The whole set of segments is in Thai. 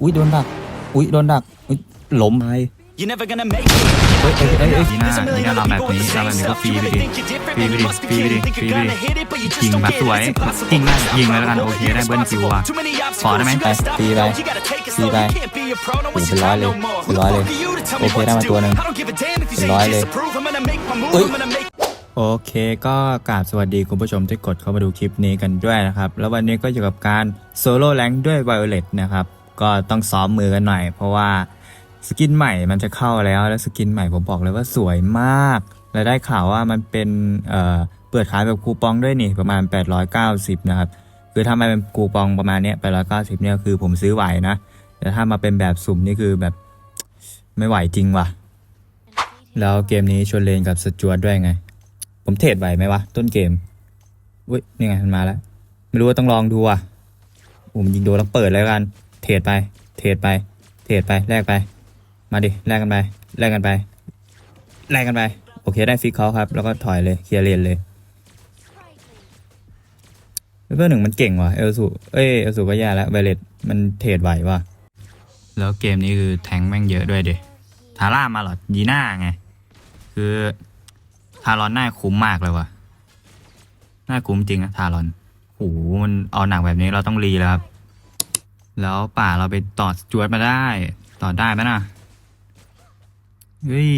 อุ้ยโดนดัก อุ้ยโดนดัก อุ้ยล้มไป You're never gonna make it. เฮ้ยเฮ้ยเฮ้ยเฮ้ย ยีน่ายีน่าลำแบบนี้ลำแบบนี้ก็ฟรีไปดิฟรีไปดิฟรีไปดิฟรีไปดิยิงแบบสวยยิงนะยิงเลยแล้วกันโอเคได้เบิ้ลคิวอะขอได้ไหมไปฟรีไปฟรีไปโอ้โหเป็นร้อยเลยเป็นร้อยเลยโอเคได้มาตัวหนึ่งเป็นร้อยเลยเฮ้ยโอเคก็กราบสวัสดีคุณผู้ชมที่กดเข้ามาดูคลิปนี้กันด้วยนะครับ แล้ววันนี้ก็อยู่กับการโซโล่แรงด้วยไวโอเลตนะครับ ก็ต้องซ้อมมือกันหน่อย เพราะว่าสกินใหม่มันจะเข้าแล้วแล้วสกินใหม่ผมบอกเลยว่าสวยมาก และได้ข่าวว่ามันเป็นเอ่อเปิดขายแบบคูปองด้วยนี่ประมาณ 890 นะครับ คือถ้ามันเป็นคูปองประมาณเนี้ย890 เนี่ยคือผมซื้อไหวนะ แต่ถ้ามาเป็นแบบสุ่มนี่คือแบบไม่ไหวจริงว่ะ แล้วเกมนี้ชวนเลนกับสจวตด้วยไง ผมเทรดไหวไหมวะ ต้นเกมอุ้ยนี่ไงมันมาแล้ว ไม่รู้ว่าต้องลองดูอะผมยิงโดนแล้วเปิดเลยกัน เทรดไป เทรดไป เทรดไป แลกไป มาดิ แลกกันไป แลกกันไป แลกกันไป โอเค ได้ฟิกเขาครับ แล้วก็ถอยเลย เคลียร์เลนเลยเพื่อนหนึ่งมันเก่งว่ะ เอลสูเอ้ย เอลสูก็แย่แล้วไวเลตมันเทรดไหวว่ะ แล้วเกมนี้คือแทงแม่งเยอะด้วยเดทาร่ามาหรอยีน่าไง คือทารอนน่าคุ้มมากเลยว่ะน่าคุ้มจริงนะทารอนโหมันเอาหนักแบบนี้เราต้องรีแล้วครับ แล้วป่าเราไปต่อจวดมาได้ ต่อได้ไหมนะเฮ้ย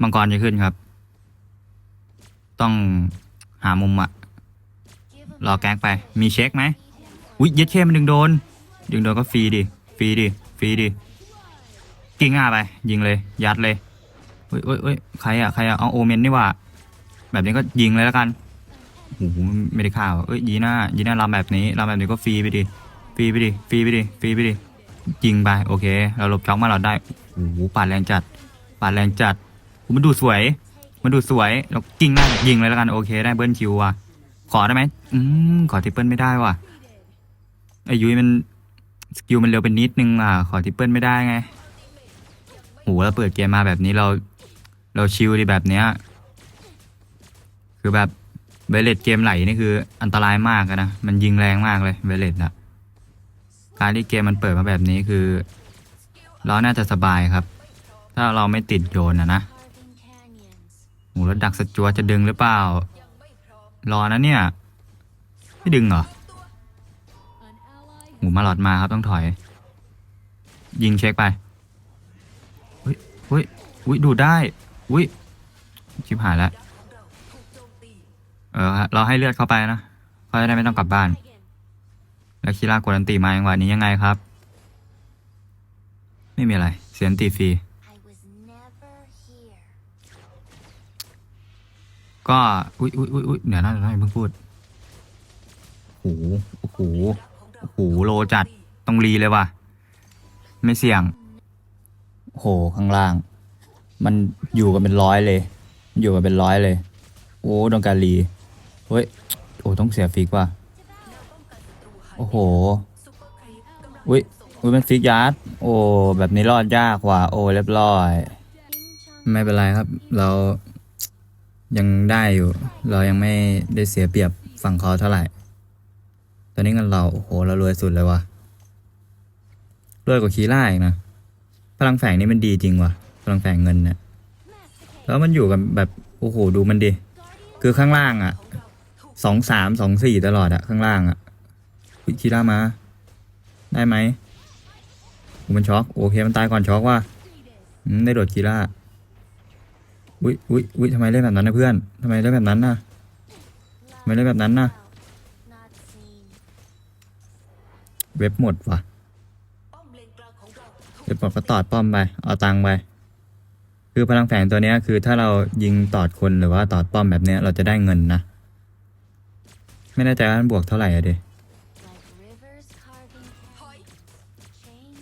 มังกรจะขึ้นครับ ต้องหามุมอะรอแก๊กไป มีเช็คไหมอุ้ยเย็ดเข้มันดึงโดน ดึงโดนก็ฟรีดิ ฟรีดิ ฟรีดิ กิ้งอะไป ยิงเลย ยัดเลยเฮ้ยเฮ้ยเฮ้ยใครอะใครอะเอาโอเมนนี่ว่า แบบนี้ก็ยิงเลยแล้วกันโอ้โหไม่ได้ข่าวเอ้ยยีน่ายีน่ารำแบบนี้รำแบบนี้ก็ฟรีไปดิ ฟรีไปดิฟรีไปดิฟรีไปดิยิงไปโอเค เราหลบจ็อกมาเราได้โอ้โหปาดแรงจัดปาดแรงจัดมันดูสวย มันดูสวยเรากิ้งหน้ายิงเลยแล้วกันโอเค ได้เบิ้ลคิวว่ะ ขอได้ไหมอืมขอทิปเปิลไม่ได้ว่ะไอ้ยุ้ยมันสกิลมันเร็วเป็นนิดนึงอะขอทิปเปิลไม่ได้ไงโหแล้วเปิดเกมมาแบบนี้เรา เราชิลดีแบบเนี้ยคือแบบเวเลตเกมไหลนี่คืออันตรายมากนะมันยิงแรงมากเลยเวเลตอะ การที่เกมมันเปิดมาแบบนี้คือ เราน่าจะสบายครับ ถ้าเราไม่ติดโยนอะนะโหแล้วดักสจวจะดึงหรือเปล่า รอนะเนี่ย ไม่ดึงเหรอหูมาหลอดมาครับต้องถอย ยิงเช็คไปอุ้ยอุ้ยอุ้ยดูได้อุ้ยชิบหายแล้วเออเราให้เลือดเข้าไปนะเขาจะได้ไม่ต้องกลับบ้าน แล้วคีร่ากดอันตีมาอย่างวันนี้ยังไงครับ ไม่มีอะไร เสียอันตีฟรีก็อุ้ยอุ้ยอุ้ยอุ้ยเดี๋ยวนะเดี๋ยวนะอย่าเพิ่งพูดโอ้โหโอ้โหโอ้โหโลจัดต้องรีเลยว่ะ ไม่เสี่ยงโหข้างล่าง มันอยู่กันเป็นร้อยเลย อยู่กันเป็นร้อยเลย โอ้โดนการรีเฮ้ยโอ้ต้องเสียฟิกว่ะ อ้โหอุ้ยอุ้ยมันฟิกยัดโอ้แบบนี้รอดยากว่ะโอ้เรียบร้อย ไม่เป็นไรครับ เรายังได้อยู่ เรายังไม่ได้เสียเปรียบฝั่งเขาเท่าไหร่ ตอนนี้เงินเราโอ้โหเรารวยสุดเลยว่ะรวยกว่าคีร่าอีกนะพลังแฝงนี่มันดีจริงว่ะพลังแฝงเงินเนี่ยแล้วมันอยู่กันแบบโอ้โหดูมันดิคือข้างล่างอะสองสามสองสี่ตลอดอะข้างล่างอะ อุ๊ยคีร่ามา ได้ไหมอ้มันช็อกโอเคมันตายก่อนช็อกว่ะได้โดดคีร่าอุ้ยอุ้ยอุ้ยทำไมเล่นแบบนั้นนะเพื่อนทำไมเล่นแบบนั้นนะทำไมเล่นแบบนั้นนะเว็บหมดว่ะเว็บหมดก็ตอดป้อมไปเอาตังค์ไปคือพลังแฝงตัวนี้คือถ้าเรายิงตอดคนหรือว่าตอดป้อมแบบนี้เราจะได้เงินนะ ไม่แน่ใจว่ามันบวกเท่าไหร่อะเด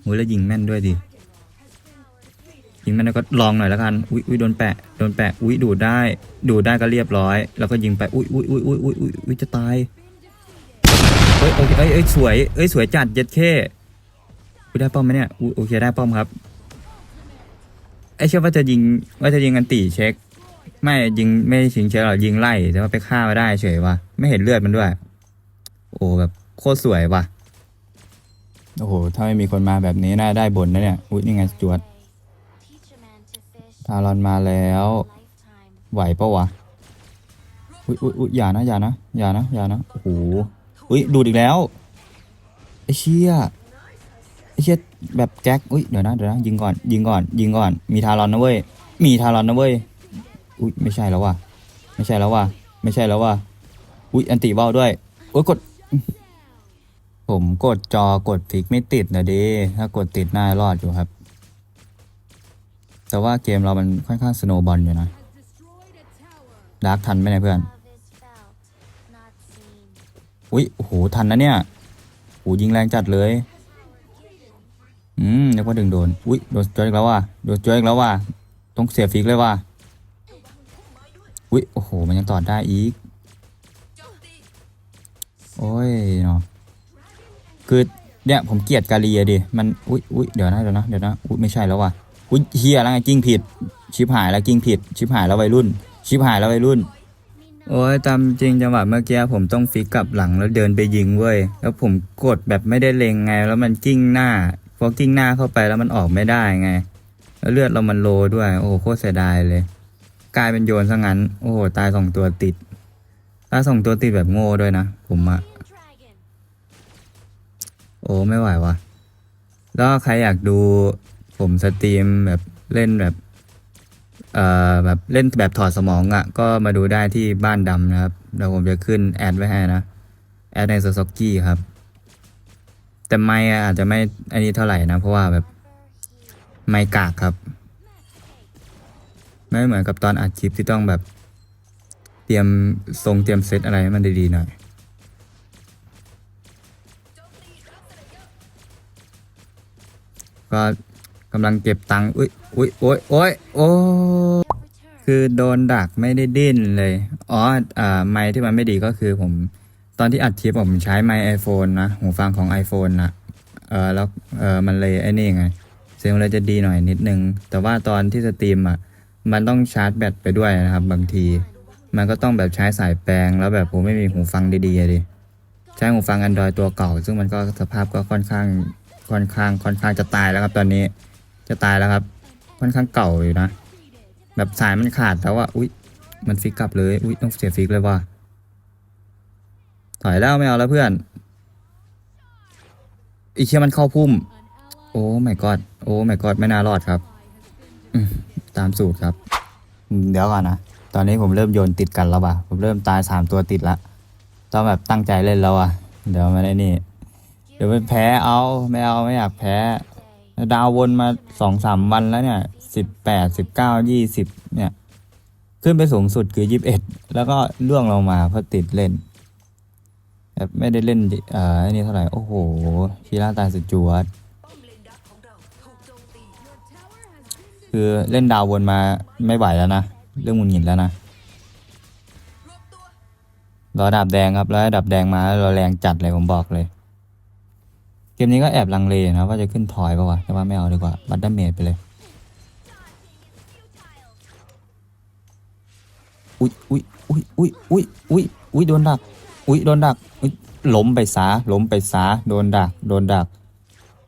อุ้ยแล้วยิงแม่นด้วยดิ ยิงแม่นแล้วก็ลองหน่อยแล้วกัน อุ้ยอุ้ยโดนแปะ โดนแปะ อุ้ยดูดได้ ดูดได้ก็เรียบร้อย แล้วก็ยิงไป อุ้ยอุ้ยอุ้ยอุ้ยอุ้ยอุ้ยจะตาย เฮ้ยโอเคเอ้ยเอ้ยสวยเอ้ยสวยจัดเย็ดเข้อุ้ยได้ป้อมไหมเนี่ย อุ้ยโอเคได้ป้อมครับไอ้เชื่อว่าจะยิงว่าจะยิงกันตีเช็ค ไม่ยิงไม่ชิงเช็คหรอกยิงไล่แต่ว่าไปฆ่ามาได้เฉยวะไม่เห็นเลือดมันด้วย โอ้แบบโคตรสวยว่ะ โอ้โห ถ้าไม่มีคนมาแบบนี้น่าได้บนนะเนี่ย อุ้ยนี่ไงจวด ทารอนมาแล้ว ไหวปะวะ อุ้ยอุ้ยอุ้ยอย่านะอย่านะอย่านะอย่านะ โอ้โห อุ้ยดูดอีกแล้ว ไอ้เชี่ยไอ้เชี่ยแบบแก๊กอุ้ยเดี๋ยวนะเดี๋ยวนะยิงก่อนยิงก่อนยิงก่อน มีทารอนนะเว้ย มีทารอนนะเว้ย อุ้ยไม่ใช่แล้วว่ะ ไม่ใช่แล้วว่ะ ไม่ใช่แล้วว่ะ อุ้ยอันติเบ้าด้วยโอ้ยกด ผมกดจอกดพลิกไม่ติดนะด้ถ้ากดติดน่ารอดอยู่ครับ แต่ว่าเกมเรามันค่อนข้างสโนบอลอยู่นะดาร์กทันไหมเนี่ยเพื่อน อุ้ยโหทันนะเนี่ยโอ้ยิงแรงจัดเลย อืมนึกว่าดึงโดน อุ้ยโดนจอยอีกแล้วว่ะโดนจอยอีกแล้วว่ะต้องเสียฟิกเลยว่ะอุ้ยโอ้โห มันยังต่อได้อีก โอ้ยเนาะ คือเนี่ยผมเกลียดกาเลียดิ มัน อุ้ยอุ้ยเดี๋ยวนะเดี๋ยวนะเดี๋ยวนะ อุ้ยไม่ใช่แล้วว่ะ อุ้ยเฮียแล้วไงกิ้งผิด ชิบหายแล้วกิ้งผิด ชิบหายแล้ววัยรุ่น ชิบหายแล้ววัยรุ่น โอ้ยตามจริงจังหวะเมื่อกี้ผมต้องฟิกกลับหลังแล้วเดินไปยิงเว้ย แล้วผมกดแบบไม่ได้เล็งไง แล้วมันกิ้งหน้า พอกิ้งหน้าเข้าไปแล้วมันออกไม่ได้ไง แล้วเลือดเรามันโลด้วย โอ้โหโคตรเสียดายเลย กลายเป็นโยนซะงั้น โอ้โหตายสองตัวติด ตายสองตัวติดแบบโง่ด้วยนะ ผมอะ โอ้ไม่ไหววะแล้วใครอยากดูผมสตรีมแบบเล่นแบบเอ่อแบบเล่นแบบถอดสมองอะ่ะ ก็มาดูได้ที่บ้านดำนะครับเดี๋ยวผมจะขึ้นแอดไว้ให้นะ แอดในโซซ็อกกี้ครับ แต่ไม่อะอาจจะไม่อันนี้เท่าไหร่นะ เพราะว่าแบบไม่กากครับ ไม่เหมือนกับตอนอัดคลิปที่ต้องแบบ เตรียมทรงเตรียมเซตอะไรให้มันดีๆหน่อย ก็กำลังเก็บตังค์อุ้ยอุ้ยโอ้ยโอ้ยโอ้คือโดนดักไม่ได้ดิ้นเลย อ๋ออ่าไมค์ที่มันไม่ดีก็คือผม ตอนที่อัดคลิปผมใช้ไมค์ iPhone นะ หูฟังของ iPhone นะเออแล้วเออมันเลยไอ้นี่ไง เสียงมันเลยจะดีหน่อยนิดนึง แต่ว่าตอนที่สตรีมอะ มันต้องชาร์จแบตไปด้วยนะครับ บางที มันก็ต้องแบบใช้สายแปลง แล้วแบบผมไม่มีหูฟังดีๆดิใช้หูฟัง Android ตัวเก่า ซึ่งมันก็สภาพก็ค่อนข้าง ค่อนข้างค่อนข้างจะตายแล้วครับ ตอนนี้จะตายแล้วครับ ค่อนข้างเก่าอยู่นะ แบบสายมันขาดแล้วว่าอุ๊ยมันฟิกกลับเลยอุ๊ยต้องเสียฟิกเลยว่ะถอยแล้วไม่เอาแล้วเพื่อนอีเชี่ยมันเข้าพุ่ม โอ้ไม่กอดโอ้ไม่กอดไม่น่ารอดครับตามสูตรครับ เดี๋ยวก่อนนะ ตอนนี้ผมเริ่มโยนติดกันแล้วว่ะ ผมเริ่มตายสามตัวติดละ ต้องแบบตั้งใจเล่นแล้วอะ เดี๋ยวมาได้นี่ ดี๋ยวไปแพ้เอาไม่เอาไม่อยากแพ้ ดาววนมาสองสามวันแล้วเนี่ยสิบแปดสิบเก้ายี่สิบเนี่ย ขึ้นไปสูงสุดคือยี่สิบเอ็ดแล้วก็ล่วงลงมาเพราะติดเล่นแบบไม่ได้เล่นเอ่อไอ้นี่เท่าไหร่ โอ้โหชีราตาสุดจวดคือเล่นดาววนมาไม่ไหวแล้วนะ เรื่องหมุนหงิดแล้วนะรอดับแดงครับแล้วดับแดงมาแล้วเราแรงจัดเลยผมบอกเลย กมนี้ก็แอบลังเลนะว่าจะขึ้นทอยปะวะแต่ว่าไม่เอาดีกว่า บัตเตอร์เมดไปเลย อุ๊ยอุ๊ยอุ๊ยอุ๊ยอุ๊ยอุ๊ยอุ๊ยโดนดัก อุ๊ยโดนดักอุ๊ยล้มไปซาล้มไปซาโดนดัก โดนดัก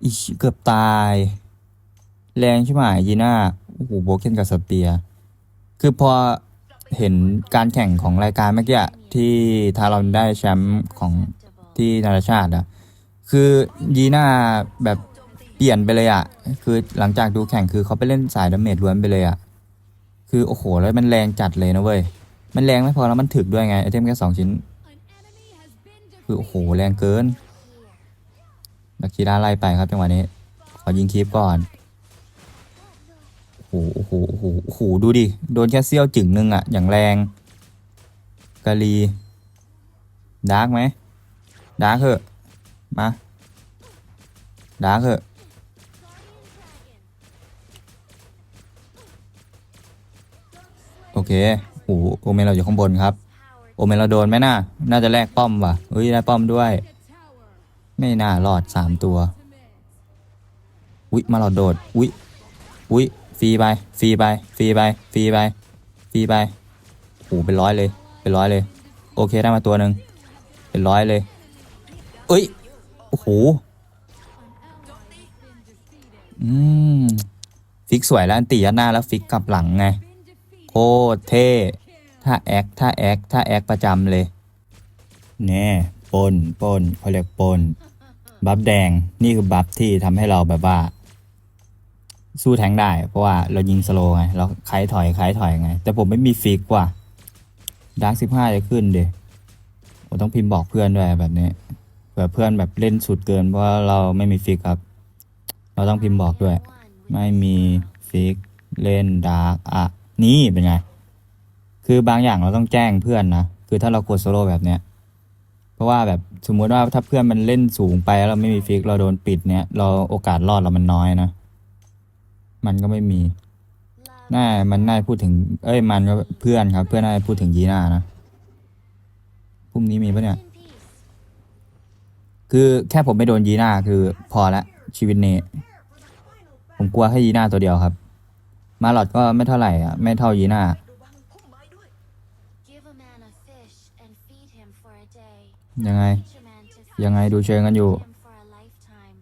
อีเกือบตาย แรงใช่ไหมยีน่าโอ้โหโบเกนกับสเปีย คือพอเห็นการแข่งของรายการเมื่อกี้ที่ทารอนได้แชมป์ของที่นานาชาติอะ คือยีน่าแบบเปลี่ยนไปเลยอะคือหลังจากดูแข่งคือเขาไปเล่นสายดาเมจล้วนไปเลยอะคือโอ้โหแล้วมันแรงจัดเลยนะเว้ย มันแรงไม่พอแล้วมันถึกด้วยไงไอเทมแค่สองชิ้น คือโอ้โหแรงเกิน Here. ลักคีด้าไล่ไปครับจังหวะนี้ ขอยิงคลิปก่อนโอ้โหโอ้โหโอ้โหโอ้โหดูดิ โดนแค่เสี้ยวจึงหนึ่งอะอย่างแรงกาลีดาร์กไหมดาร์กเหอะมา ดาร์กเหอะโอเคโอ้โหโอเมนเราอยู่ข้างบนครับ โอเมนเราโดนไหมน่าน่าจะแลกป้อมว่ะเฮ้ยได้ป้อมด้วย ไม่น่ารอดสามตัว อุ๊ยมาหลอดโดด อุ๊ยอุ๊ยฟรีไปฟรีไปฟรีไปฟรีไปฟรีไปโอ้โหเป็นร้อยเลย เป็นร้อยเลย โอเคได้มาตัวหนึ่งเป็นร้อยเลยเอ้ย โอ้โห อืม ฟิกสวยแล้วอันตียัดหน้าแล้วฟิกกลับหลังไง โคตรเท่ ถ้าแอคถ้าแอคถ้าแอคประจำเลย แน่ปนปนเขาเรียกปน บัฟแดงนี่คือบัฟที่ทำให้เราแบบว่า สู้แทงได้ เพราะว่าเรายิงสโลไง เราคล้ายถอยคล้ายถอยไง แต่ผมไม่มีฟิกว่ะดาร์กสิบห้าจะขึ้นเดผมต้องพิมพ์บอกเพื่อนด้วยแบบนี้เผื่อเพื่อนแบบเล่นสุดเกินเพราะเราไม่มีฟิกครับ เราต้องพิมพ์บอกด้วย ไม่มีฟิกเล่นดาร์กอะ นี่เป็นไง คือบางอย่างเราต้องแจ้งเพื่อนนะ คือถ้าเรากดโซโล่แบบเนี้ย เพราะว่าแบบสมมุติว่าถ้าเพื่อนมันเล่นสูงไปแล้วเราไม่มีฟิกเราโดนปิดเนี้ยเราโอกาสรอดเรามันน้อยนะ มันก็ไม่มี น่า มันน่าพูดถึง เอ้ย มันก็เพื่อนครับ เพื่อนน่าพูดถึงยีน่านะพรุ่งนี้มีปะเนี่ย คือแค่ผมไม่โดนยีน่าคือพอละ ชีวิตนี้ ผมกลัวแค่ยีน่าตัวเดียวครับ มาหลอดก็ไม่เท่าไหร่อะ ไม่เท่ายีน่า Give a man a fish and feed him for a day. ยังไง Teach a man to ยังไงดูเชิงกันอยู่ feed him for a lifetime.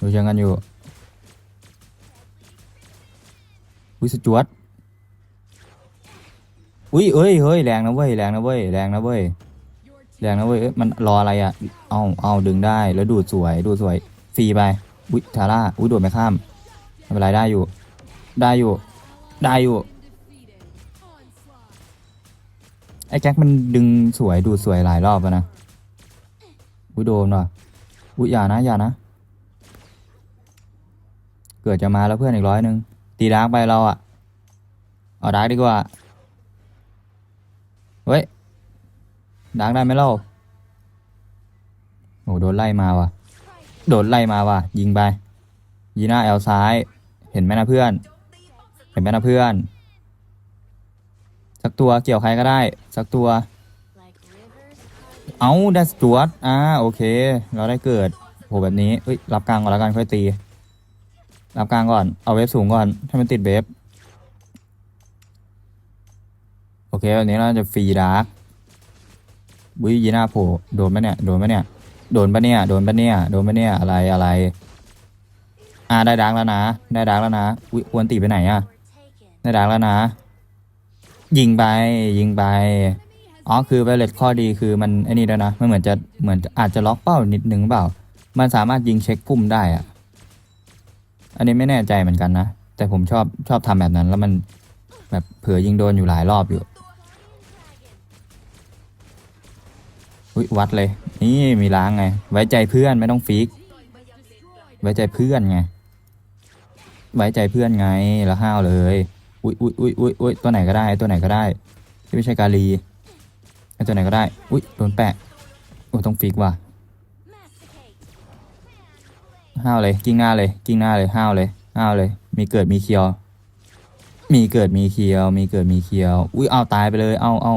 ดูเชิงกันอยู่อุ้ยสจวตอุ้ยเอ้ยเฮ้ยแรงนะเว้ยแรงนะเว้ยแรงนะเว้ยแรงนะเว้ยเอ้ยมันรออะไรอะ เอาเอาดึงได้แล้วดูดสวยดูดสวยฟรีไป อุ้ยทาร่าอุ้ยโดดไม่ข้ามไม่เป็นไรได้อยู่ ได้อยู่ ได้อยู่ ไอ้แจ็คมันดึงสวยดูสวยหลายรอบแล้วนะ อุ้ยโดนว่ะอุ้ยอย่านะอย่านะ เกิดจะมาแล้วเพื่อนอีกร้อยหนึ่งตีดาร์กไปเราอะเอาดาร์กดีกว่า เฮ้ยดาร์กได้ไหมเล่าโอ้โดนไล่มาว่ะ โดนไล่มาว่ะ ยิงไป ยีน้าแอลซ้าย เห็นไหมนะเพื่อน เห็นไหมนะเพื่อน สักตัวเกี่ยวใครก็ได้ สักตัว เอาได้สจวตอ่าโอเค เราได้เกิดโหแบบนี้เอ้ยรับกลางก่อนแล้วกันค่อยตี รับกลางก่อน เอาเวฟสูงก่อนให้มันติดเวฟโอเควันนี้เราจะฟรีดาร์กบุยยีน่าโผล่โดนปะเนี่ย โดนปะเนี่ย โดนปะเนี่ย โดนปะเนี่ย โดนปะเนี่ย อะไร อะไร อ่า ได้ดาร์กแล้วนะ ได้ดาร์กแล้วนะอุ้ยควรตีไปไหนอะได้ดาร์กแล้วนะ ยิงไป ยิงไป อ๋อ คือไวเลตข้อดีคือมันไอ้นี่แล้วนะ มันเหมือนจะ เหมือนอาจจะล็อกเป้านิดนึงเปล่า มันสามารถยิงเช็คพุ่มได้อะอันนี้ไม่แน่ใจเหมือนกันนะ แต่ผมชอบชอบทำแบบนั้น แล้วมันแบบเผื่อยิงโดนอยู่หลายรอบอยู่ อุ้ยวัดเลย นี่มีล้างไง ไว้ใจเพื่อนไม่ต้องฟิก ไว้ใจเพื่อนไง ไว้ใจเพื่อนไงแล้วห้าวเลย อุ้ยอุ้ยอุ้ยอุ้ยอุ้ยตัวไหนก็ได้ตัวไหนก็ได้ ที่ไม่ใช่กาลีตัวไหนก็ได้ อุ้ยโดนแปะโอ้ต้องฟิกว่ะห้าวเลยกิ้งหน้าเลยกิ้งหน้าเลยห้าวเลยห้าวเลย มีเกิดมีเคียว มีเกิดมีเคียว มีเกิดมีเคียว อุ้ยเอาตายไปเลย เอาเอา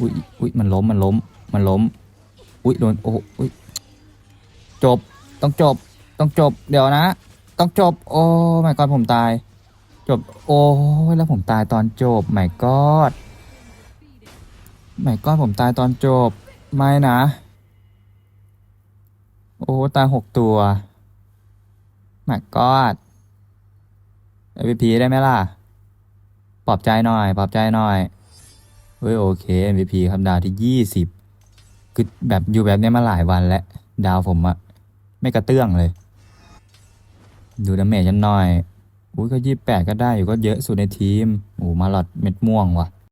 อุ้ยอุ้ยมันล้มมันล้ม มันล้ม อุ้ยโดนโอ้โหอุ้ยจบต้องจบต้องจบเดี๋ยวนะ ต้องจบ โอ้ไม่ก่อนผมตาย จบโอ้ยแล้วผมตายตอนจบไม่กอดไม่กอดผมตายตอนจบ ไม่นะ โอ้ตายหกตัวไม่กอด MVP ได้ไหมล่ะปลอบใจหน่อยปลอบใจหน่อยเฮ้ยโอเค MVP ครับดาวที่ยี่สิบ คือแบบอยู่แบบนี้มาหลายวันแล้ว ดาวผมอะไม่กระเตื้องเลย ดูดาเมจันหน่อย อุ้ยก็ยี่แปดก็ได้อยู่ก็เยอะสุดในทีมโอ้มาหลอดเม็ดม่วงว่ะ